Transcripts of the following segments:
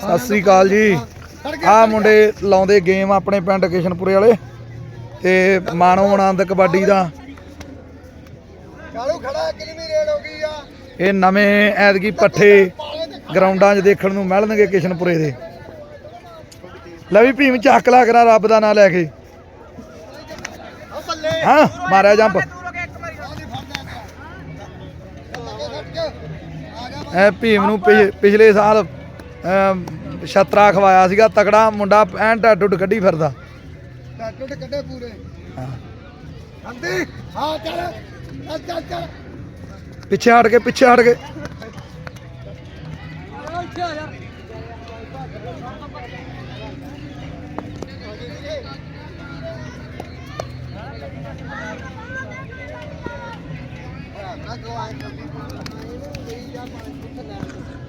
ਸਤਿ ਸ੍ਰੀ ਅਕਾਲ ਜੀ। ਆ ਮੁੰਡੇ ਲਾਉਂਦੇ ਗੇਮ ਆਪਣੇ ਪਿੰਡ ਕਿਸ਼ਨਪੁਰੇ ਵਾਲੇ ਤੇ ਮਾਣੋ ਆਨੰਦ ਕਬੱਡੀ ਦਾ। ਕਾਲੂ ਖੜਾ ਕਿੰਨੀ ਰੇਡ ਹੋ ਗਈ ਆ? ਇਹ ਨਵੇਂ ਐਤਕੀ ਪੱਠੇ ਗਰਾਊਂਡਾਂ 'ਚ ਦੇਖਣ ਨੂੰ ਮਿਲਣਗੇ ਕਿਸ਼ਨਪੁਰੇ ਦੇ। ਲੈ ਵੀ ਭੀਮ ਚੱਕ ਲਾ ਕਰਾਂ ਰੱਬ ਦਾ ਨਾਂ ਲੈ ਕੇ। ਹਾਂ ਮਾਰਿਆ ਜੰਪ। ਐ ਭੀਮ ਨੂੰ ਪਿਛ- ਪਿਛਲੇ ਸਾਲ ਛਤਰਾ ਖਵਾਇਆ ਸੀਗਾ ਤਕੜਾ ਮੁੰਡਾ ਐਨ ਢੁੱਡ ਕੱਢੀ ਫਿਰਦਾ। ਤੇ ਕੱਢੇ ਪੂਰੇ। ਹਾਂ। ਅੰਦੀ ਹਾਂ ਚੱਲ ਚੱਲ ਚੱਲ ਪਿੱਛੇ ਹਟ ਕੇ ਪਿੱਛੇ ਹਟ ਕੇ।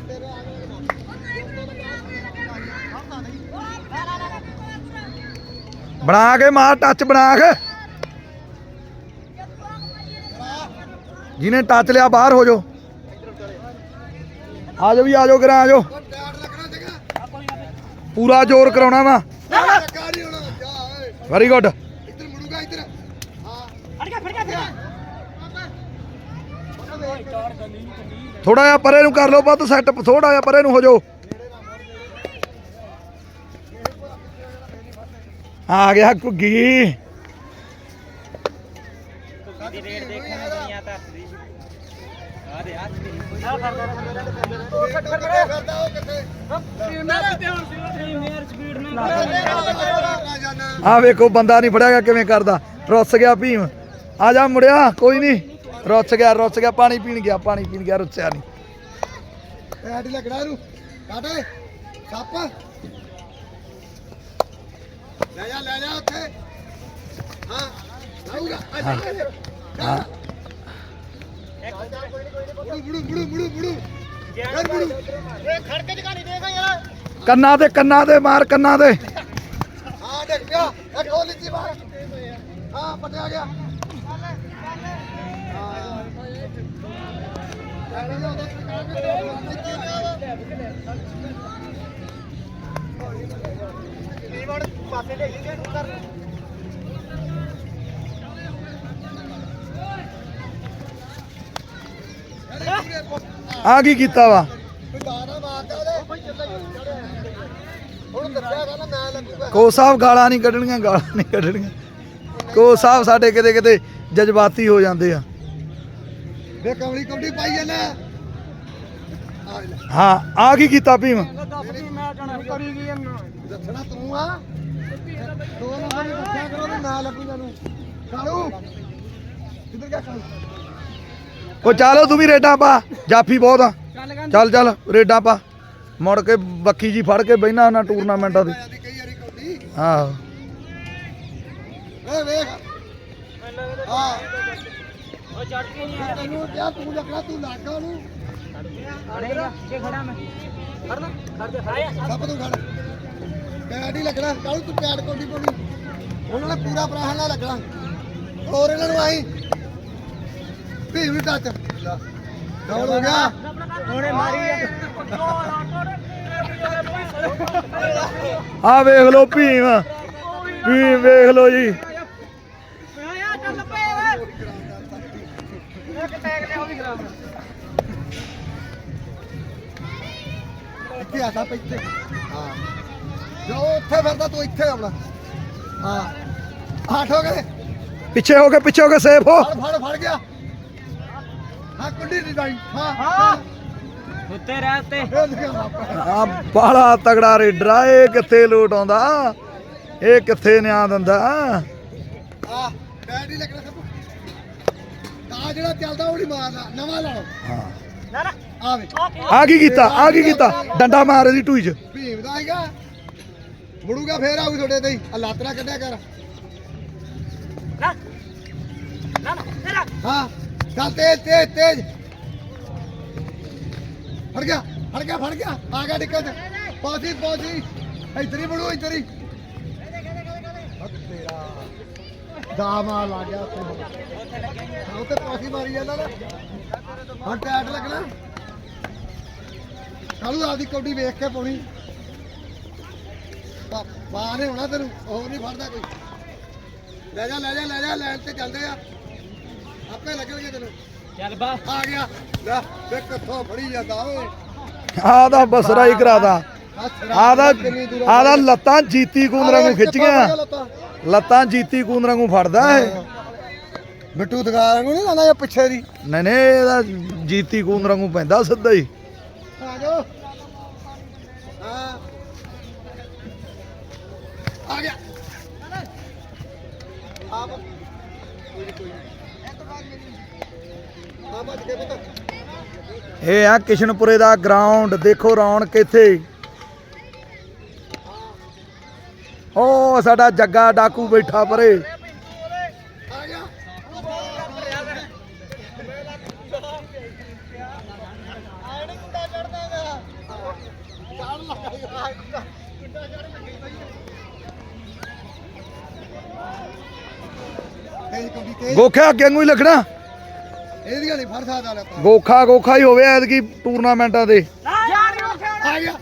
ਤੇਰੇ ਆ ਗਏ ਨਾ ਬਣਾ ਕੇ ਮਾਰ ਟੱਚ ਬਣਾ ਕੇ। ਜਿਹਨੇ ਟੱਚ ਲਿਆ, ਬਾਹਰ ਹੋ ਜਾਓ। ਆ ਜਾਓ ਵੀ, ਆ ਜਾਓ ਕਰਾਂ ਆ ਜਾਓ। ਪੂਰਾ ਜ਼ੋਰ ਕਰਾਉਣਾ ਵਾ। ਵੈਰੀ ਗੁੱਡ ਇੱਧਰ ਮੁੜੂਗਾ ਇੱਧਰ ਹਾਂ ਫੜ ਗਿਆ ਫੜ ਗਿਆ ਥੋੜਾ ਜਿਹਾ ਪਰੇ ਨੂੰ ਕਰ ਲਓ, ਵੱਧ ਸੈੱਟ ਥੋੜਾ ਜਿਹਾ ਪਰੇ ਨੂੰ ਹੋ ਜਾਓ। ਆ ਗਿਆ ਘੁੱਗੀ। ਕਰਦਾ ਉਹ ਕਿੱਥੇ ਆ ਵੇਖੋ, ਬੰਦਾ ਨਹੀਂ ਫੜਿਆਗਾ ਕਿਵੇਂ ਕਰਦਾ? ਰੁੱਸ ਗਿਆ ਭੀਮ। ਆ ਜਾ ਮੁੜਿਆ ਕੋਈ ਨਹੀਂ। ਰੁੱਸ ਗਿਆ ਰੁੱਸ ਗਿਆ, ਪਾਣੀ ਪੀਣ ਗਿਆ, ਪਾਣੀ ਪੀਣ ਗਿਆ, ਰੁੱਸਿਆ ਨਹੀਂ। ਐਡੀ ਲੱਗਣਾ ਇਹਨੂੰ ਕੱਟ, ਸੱਪ ਲੈ ਜਾ ਲੈ ਜਾ ਉੱਥੇ ਹਾਂ ਲਾਊਗਾ ਹਾਂ ਬੁੜੂ ਬੁੜੂ ਬੁੜੂ ਬੁੜੂ ਯਾਰ ਬੁੜੂ ਏ ਖੜ ਕੇ ਜਗਾਣੀ ਦੇਗਾ ਯਾਰ ਕੰਨਾਂ ਤੇ ਕੰਨਾਂ ਤੇ ਮਾਰ ਕੰਨਾਂ ਤੇ ਹਾਂ ਦੇਖ ਪਿਆ ਇੱਕ ਹੋਰ ਲਿੱਤੀ ਬਾਹਰ ਹਾਂ ਪਟਿਆ ਗਿਆ ਪਾਸੇ ਦੇ ਗਈ ਕਰ ਆ ਕੀ ਕੀਤਾ ਵਾ? ਕੋ ਸਾਹਿਬ ਗਾਲਾਂ ਨਹੀਂ ਕੱਢਣੀਆਂ ਗਾਲਾਂ ਨਹੀਂ ਕੱਢਣੀਆਂ। ਕੋ ਸਾਹਿਬ ਸਾਡੇ ਕਿਤੇ ਕਿਤੇ ਜਜ਼ਬਾਤੀ ਹੋ ਜਾਂਦੇ ਆ। ਵੇ ਕਮਲੀ ਕਮਲੀ ਪਾਈ ਜਾਂਦਾ। ਆ ਲੈ। ਹਾਂ ਆ ਕੀ ਕੀਤਾ ਭੀਮ? ਕਰੀ ਗਈ ਦੱਸਣਾ ਤੂੰ ਆ। ਦੋ ਨੰਬਰ ਹੀ ਦੱਸਿਆ ਕਰੋ ਤੇ ਨਾ ਲੱਗੂਗਾ ਨੂੰ ਕਾਲੂ ਕਿੱਧਰ ਗਿਆ ਕਾਲੂ? ਉਹ ਚੱਲ ਤੂੰ ਵੀ ਰੇਡਾਂ ਪਾ ਜਾਫੀ ਬਹੁਤ ਆ। ਚੱਲ ਚੱਲ ਰੇਡਾਂ ਪਾ। ਮੁੜ ਕੇ ਬੱਕੀ ਜੀ ਫੜ ਕੇ ਬਹਿਣਾ ਉਹਨਾਂ ਟੂਰਨਾਮੈਂਟਾਂ ਦੇ ਆਹੋ ਏ ਵੇਖ। ਹਾਂ। ਉਹ ਚੜ ਕੇ ਨਹੀਂ ਤੈਨੂੰ ਕਿਹਾ ਤੂੰ ਲੱਗਣਾ ਤੂੰ ਲੱਗਾ ਉਹਨੂੰ। ਸਭ ਤੋਂ ਖੜ। ਪੈਡ ਹੀ ਲੱਗਣਾ। ਕਾਲੂ ਤੂੰ ਪੈਡ ਕੌਡੀ ਪਾਉਣੀ ਉਹਨਾਂ ਨੇ ਪੂਰਾ ਪ੍ਰਾਹਣ ਨਾਲ ਲੱਗਣਾ। ਹੋਰ ਇਹਨਾਂ ਨੂੰ ਆਈ ਭੀੜ ਵੀ ਟੱਚ। ਡਾਊਨ ਹੋ ਗਿਆ। ਉਹਨੇ ਮਾਰੀ ਆ। ਵੇਖ ਲਓ ਭੀਮ। ਭੀਮ ਵੇਖ ਲਓ ਜੀ। ਇੱਥੇ ਆ ਸਾ ਇੱਥੇ। ਹਾਂ। ਜੋ ਉੱਥੇ ਫਿਰਦਾ ਤੂੰ ਇੱਥੇ ਆਉਣਾ ਹਾਂ। ਆਠ ਹੋ ਗਏ। ਪਿੱਛੇ ਹੋ ਕੇ ਪਿੱਛੇ ਹੋ ਕੇ ਸੇਫ ਹੋ। ਫੜ ਫੜ ਫੜ ਗਿਆ। ਹਾਂ ਕੁੰਡੀ ਦੀ ਦਾਈ। ਹਾਂ ਹਾਂ। ਉੱਤੇ ਰਹਿ ਸੱਪ। ਆ ਬਾਲਾ ਤਗੜਾ ਰੇਡਰ ਆ ਇਹ ਕਿੱਥੇ ਲੋਟ ਆਉਂਦਾ? ਇਹ ਕਿੱਥੇ ਨਿਆਂ ਦਿੰਦਾ? ਆ ਲੱਗਣਾ ਸਭ। ਤਾਂ ਜਿਹੜਾ ਚੱਲਦਾ ਉਹ ਨਹੀਂ ਮਾਰਦਾ। ਨਵਾਂ ਲਾਓ। ਹਾਂ। ਆਵੇ ਆ ਕੀ ਕੀਤਾ? ਆ ਕੀ ਕੀਤਾ? ਡੰਡਾ ਮਾਰ ਇਹਦੀ ਟੂਈ ਚ। ਭੀਮ ਦਾ ਹੈਗਾ। ਮੁੜੂਗਾ ਫੇਰ ਆਊ ਤੁਹਾਡੇ ਤੇ ਹੀ। ਆ ਲੱਤ ਨਾ ਕੱਢਿਆ ਕਰ। ਹਾਂ। ਚੱਲ ਤੇਜ਼ ਤੇਜ਼ ਤੇਜ਼। ਫੜ ਗਿਆ ਫੜ ਗਿਆ ਫੜ ਗਿਆ। ਆ ਗਿਆ ਦਿੱਕਤ। ਪਹੁੰਚੀ ਪਹੁੰਚੀ। ਇੱਧਰ ਹੀ ਮੁੜੂ ਇੱਧਰ ਹੀ। ਹੱਥ ਤੇਰਾ ਦਾਮਾ ਲਾ ਗਿਆ ਉੱਥੇ। ਉੱਥੇ ਪਾਸੀ ਮਾਰੀ ਜਾਂਦਾ ਨਾ। ਹੁਣ ਟੈਟ ਲੱਗਣਾ। ਕਾਲੂ ਆਪਦੀ ਕੌਡੀ ਵੇਖ ਕੇ ਪਾਉਣੀ। ਬਾਹਰ ਨਹੀਂ ਹੋਣਾ ਤੈਨੂੰ ਹੋਰ ਨਹੀਂ ਫੜਦਾ ਕੋਈ। ਲੈ ਜਾ ਲੈ ਜਾ ਲੈ ਜਾ ਲੈਣ ਤੇ ਚੱਲਦੇ ਆ। ਆਪੇ ਲੱਗਣਗੇ ਤੈਨੂੰ। ਚੱਲ ਬਾ। ਆ ਗਿਆ। ਲੈ ਵੇ ਕਿੱਥੋਂ ਫੜੀ ਜਾਂਦਾ ਓਏ। ਆਦਾ ਬਸਰਾ ਹੀ ਕਰਾਦਾ ਆਦਾ ਆਦਾ ਲੱਤਾਂ ਜੀਤੀ ਕੂੰਦਰਾਂ ਨੂੰ ਖਿੱਚ ਗਿਆ ਲੱਤਾਂ। ਜੀਤੀ ਕੂੰਦਰਾਂ ਨੂੰ ਫੜਦਾ ਇਹ। ਬਿੱਟੂ ਦੁਕਾਨ ਨੂੰ ਨਹੀਂ ਆਉਂਦਾ ਇਹ ਪਿੱਛੇ ਦੀ? ਨਹੀਂ ਨਹੀਂ ਇਹਦਾ ਜੀਤੀ ਕੂੰਦਰਾਂ ਨੂੰ ਪੈਂਦਾ ਸਿੱਧਾ ਹੀ। ਆ ਜਾਓ ਹਾਂ ਆ ਗਿਆ। ਆ ਬਾ ਕੋਈ ਨੀ, ਕੋਈ ਆ ਬੱਜ ਕੇ ਪੁੱਤ ਇਹ ਆ ਕਿਸ਼ਨਪੁਰੇ ਦਾ ਗਰਾਊਂਡ ਦੇਖੋ ਰੌਣਕ ਇੱਥੇ। ਓ ਸਾਡਾ ਜੱਗਾ ਡਾਕੂ ਬੈਠਾ ਪਰੇ ਆ ਗਿਆ ਤੇਜ ਕੰਡੀ ਤੇਜ ਗੋਖਾ ਅੱਗੇ ਨੂੰ ਹੀ ਲੱਗਣਾ। ਇਹਦੀਆਂ ਨਹੀਂ ਫੜ ਸਕਦਾ ਲੱਤਾਂ ਗੋਖਾ ਗੋਖਾ ਹੀ ਹੋਵੇ ਐਤਕੀ ਟੂਰਨਾਮੈਂਟਾਂ ਦੇ ਆ ਗਿਆ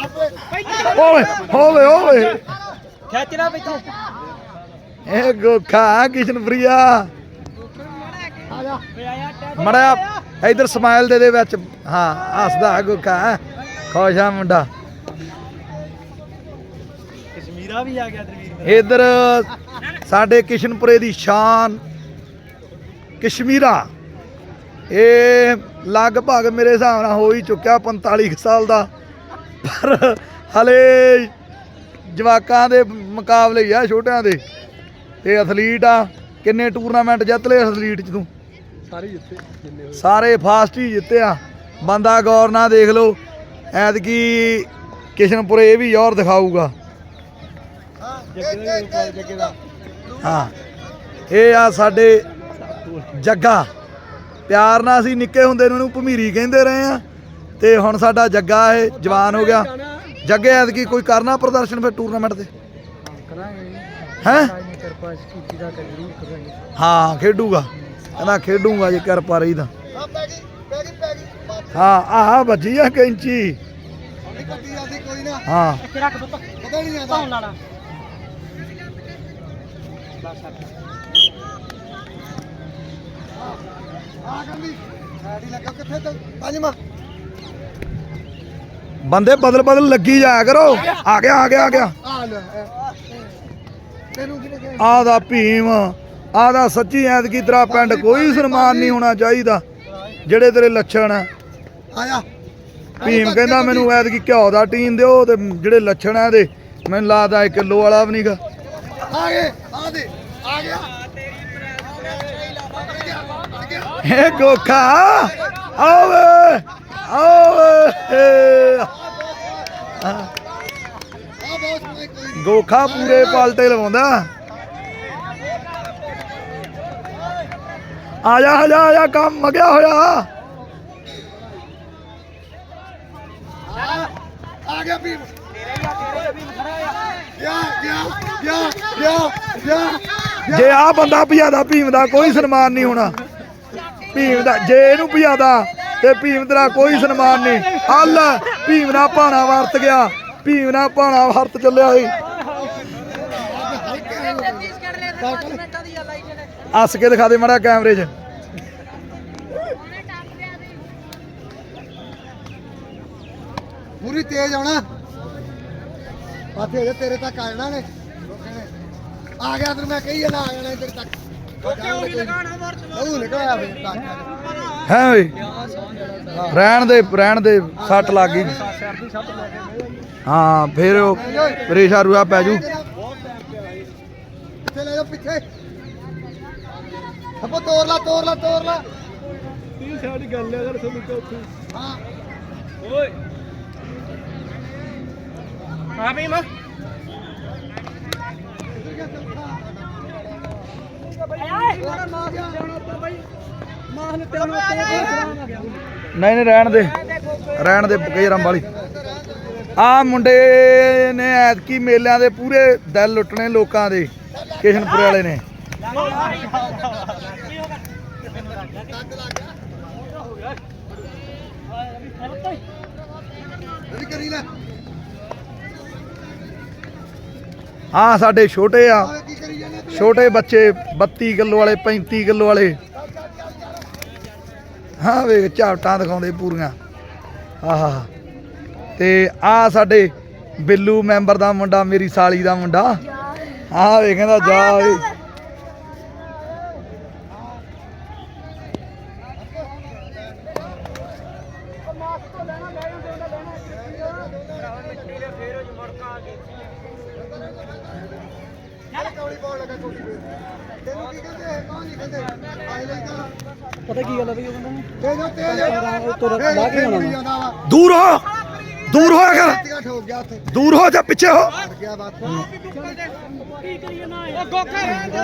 ਲੱਭੇ ਓਏ ਹੋਵੇ ਹੋਵੇ। ਖਿੱਚ ਲੈ ਪਿੱਛੇ ਇਹ ਗੋਖਾ ਕਿਸ਼ਨਪੁਰੀਆ। ਮੜਿਆ ਇਧਰ ਸਮਾਈਲ ਦੇ ਦੇ ਵਿੱਚ। ਹਾਂ ਹੱਸਦਾ ਗੋਖਾ ਖੁਸ਼ ਆ ਮੁੰਡਾ। ਕਸ਼ਮੀਰਾ ਵੀ ਆ ਗਿਆ ਦਰਵੀਰ ਇਧਰ ਸਾਡੇ ਕਿਸ਼ਨਪੁਰੇ ਦੀ ਸ਼ਾਨ ਕਸ਼ਮੀਰਾ। ਇਹ ਲਗਭਗ ਮੇਰੇ ਹਿਸਾਬ ਨਾਲ ਹੋ ਹੀ ਚੁੱਕਿਆ 45 ਕੁ ਸਾਲ ਦਾ। ਪਰ ਹਲੇ ਜਵਾਕਾਂ ਦੇ ਮੁਕਾਬਲੇ ਆ ਛੋਟਿਆਂ ਦੇ। ਤੇ ਐਥਲੀਟ ਆ। ਕਿੰਨੇ ਟੂਰਨਾਮੈਂਟ ਜਿੱਤ ਲਏ ਐਥਲੀਟ ਚ ਤੂੰ? ਸਾਰੇ ਜਿੱਤੇ ਜਿੰਨੇ ਸਾਰੇ ਫਾਸਟ ਹੀ ਜਿੱਤਿਆ ਬੰਦਾ ਗੌਰ ਨਾਲ ਦੇਖ ਲਓ। ਐਤਕੀ ਕਿਸ਼ਨਪੁਰੇ ਇਹ ਵੀ ਜ਼ੋਰ ਦਿਖਾਊਗਾ। ਜੱਗੇ ਦਾ। ਹਾਂ। ਇਹ ਆ ਸਾਡੇ ਜੱਗਾ। ਪਿਆਰ ਨਾਲ ਅਸੀਂ ਨਿੱਕੇ ਹੁੰਦੇ ਨੂੰ ਇਹਨੂੰ ਭਮੀਰੀ ਕਹਿੰਦੇ ਰਹੇ ਆ ਤੇ ਹੁਣ ਸਾਡਾ ਜੱਗਾ ਇਹ ਜਵਾਨ ਹੋ ਗਿਆ। ਜੱਗੇ ਐਤਕੀ ਕੋਈ ਕਰਨਾ ਪ੍ਰਦਰਸ਼ਨ ਫਿਰ ਟੂਰਨਾਮੈਂਟ ਤੇ? ਕਰਾਂਗੇ ਹੈ ਕਿਰਪਾ ਖੇਡੂਗਾ। ਕਹਿੰਦਾ ਖੇਡੂਗਾ ਜੇ ਕਰ ਪਾ ਰਹੀ ਤਾਂ। ਹਾਂ ਆਹ ਵੱਜੀ ਆ ਕੈਂਚੀ। ਹਾਂ। ਇੱਥੇ ਰੱਖ ਪੁੱਤ। ਪਤਾ ਨਹੀਂ ਆਉਂਦਾ ਧੌਣ ਲਾਣਾ ਆ ਗੰਦੀ ਸਾਡੀ ਲੱਗਾ ਕਿੱਥੇ ਤੇ ਪੰਜਵਾਂ ਬੰਦੇ ਬਦਲ ਬਦਲ ਲੱਗੀ ਜਾਇਆ ਕਰੋ। ਆ ਗਿਆ ਆ ਗਿਆ ਆ ਗਿਆ। ਆ ਦਾ ਭੀਮ ਆਹ ਦਾ ਸੱਚੀ ਐਤਕੀ ਤੇਰਾ ਪਿੰਡ ਕੋਈ ਸਨਮਾਨ ਨਹੀਂ ਹੋਣਾ ਚਾਹੀਦਾ ਜਿਹੜੇ ਤੇਰੇ ਲੱਛਣ ਆ। ਆਇਆ। ਭੀਮ ਕਹਿੰਦਾ ਮੈਨੂੰ ਐਤਕੀ ਘਿਓ ਦਾ ਟੀਨ ਦਿਓ ਤੇ ਜਿਹੜੇ ਲੱਛਣ ਆ ਇਹਦੇ ਮੈਨੂੰ ਲੱਗਦਾ ਇੱਕ ਕਿਲੋ ਵਾਲਾ ਵੀ ਨਹੀਂਗਾ ਆ ਗਏ ਆ ਦੇ। ਆ ਗਿਆ ਇਹ ਗੋਖਾ ਆਵੇ ਆਵੇ। ਗੋਖਾ ਪੂਰੇ ਪਾਲਟੇ ਲਵਾਉਂਦਾ। ਆ ਜਾ ਆ ਜਾ ਆ ਜਾ, ਕੰਮ ਮਗਿਆ ਹੋਇਆ। ਆ ਆ ਗਿਆ ਭੀਮ। ਗਿਆ ਗਿਆ ਗਿਆ ਗਿਆ ਗਿਆ ਜੇ ਆ ਬੰਦਾ ਭਜਾਦਾ ਭੀਮ ਦਾ ਕੋਈ ਸਨਮਾਨ ਨਹੀਂ ਹੋਣਾ। ਭੀਮ ਦਾ ਜੇ ਇਹਨੂੰ ਭਜਾਦਾ ਤੇ ਭੀਮ ਤੇਰਾ ਕੋਈ ਸਨਮਾਨ ਨਹੀਂ। ਹੱਲ ਭੀਮ ਨਾਲ ਭਾਣਾ ਵਰਤ ਗਿਆ ਭੀਮ ਨਾਲ ਭਾਣਾ ਵਰਤ ਚੱਲਿਆ ਸੀ। ਹੱਸ ਕੇ ਦਿਖਾ ਦੇ ਮੜਾ ਕੈਮਰੇ 'ਚ। ਪੂਰੀ ਤੇਜ਼ ਆਉਣਾ। ਪਾਥੇ ਤੇਰੇ ਤੱਕ ਆ ਜਾਣਾ ਨੇ ਆ ਗਿਆ ਤੈਨੂੰ ਮੈਂ ਕਹੀ ਜਾਣਾ ਆ ਜਾਣਾ ਤੇਰੇ ਤੱਕ। ਕਿਉਂ ਨਹੀਂ ਲਗਾਣਾ ਮਰਚ ਲਹੂ ਨਿਕਲਿਆ ਫੇਰ ਤੱਕ ਹੈ ਓਏ? ਰਹਿਣ ਦੇ ਰਹਿਣ ਦੇ ਸੱਟ ਲੱਗ ਗਈ। ਹਾਂ ਫਿਰ ਉਹ ਰੇਸ਼ਾ ਰੂਆ ਪੈ ਜੂ। ਪਿੱਛੇ ਲੈ ਜਾ ਪਿੱਛੇ। ਅੱਪਾ ਤੋਰ ਲਾ ਤੋਰ ਲਾ ਤੋਰ ਲਾ। ਤੀ ਸਾਡੀ ਗੱਲ ਹੈ ਅਗਰ ਤੁਹਾਨੂੰ ਉੱਥੇ। ਹਾਂ। ਓਏ। ਆ ਵੀ ਮਾ। ਨਹੀਂ ਨਹੀਂ, ਰਹਿਣ ਦੇ। ਰਹਿਣ ਦੇ ਕੇਰਮ ਵਾਲੀ। ਆ ਮੁੰਡੇ ਨੇ ਐਤਕੀ ਮੇਲਿਆਂ ਦੇ ਪੂਰੇ ਦਿਲ ਲੁੱਟਣੇ ਲੋਕਾਂ ਦੇ, ਕਿਸ਼ਨਪੁਰੇ ਵਾਲੇ ਨੇ। ਇਹ ਸਾਡੇ ਛੋਟੇ ਆ। ਛੋਟੇ ਬੱਚੇ 32 ਕਿਲੋ ਵਾਲੇ 35 ਕਿਲੋ ਵਾਲੇ। ਹਾਂ ਵੇਖ ਝਾਟਾਂ ਦਿਖਾਉਂਦੇ ਪੂਰੀਆਂ। ਆਹਾ। ਤੇ ਆ ਸਾਡੇ ਬਿੱਲੂ ਮੈਂਬਰ ਦਾ ਮੁੰਡਾ ਮੇਰੀ ਸਾਲੀ ਦਾ ਮੁੰਡਾ। ਆਹ ਵੇ ਕਹਿੰਦਾ ਜਾ ਵੇ। ਚੱਲ ਕੌੜੀ ਪਾਉਣ ਲੱਗਾ ਕੋਟੀ ਤੇ ਤੈਨੂੰ ਕੀ ਕਹਿੰਦੇ ਕੌਣ ਨਹੀਂ ਕਹਿੰਦੇ। ਆਏ ਲਈ ਤਾਂ। ਪਤਾ ਕੀ ਗੱਲ ਆ ਬਈ ਉਹ ਬੰਦਾ ਤੇ ਜੋ ਤੇਜ ਤੁਰ- ਲਾ ਕੇ ਆਉਣਾ। ਜਾਂਦਾ ਵਾ। ਦੂਰ ਹੋ! ਦੂਰ ਠੋਕ ਗਿਆ ਉੱਥੇ। ਦੂਰ ਹੋ ਜਾ ਪਿੱਛੇ ਹੋ! ਗਿਆ ਬਾਤ। ਕੀ ਕਰੀਏ ਨਾ ਉਹ ਗੋਖਾ ਰਹਿੰਦੇ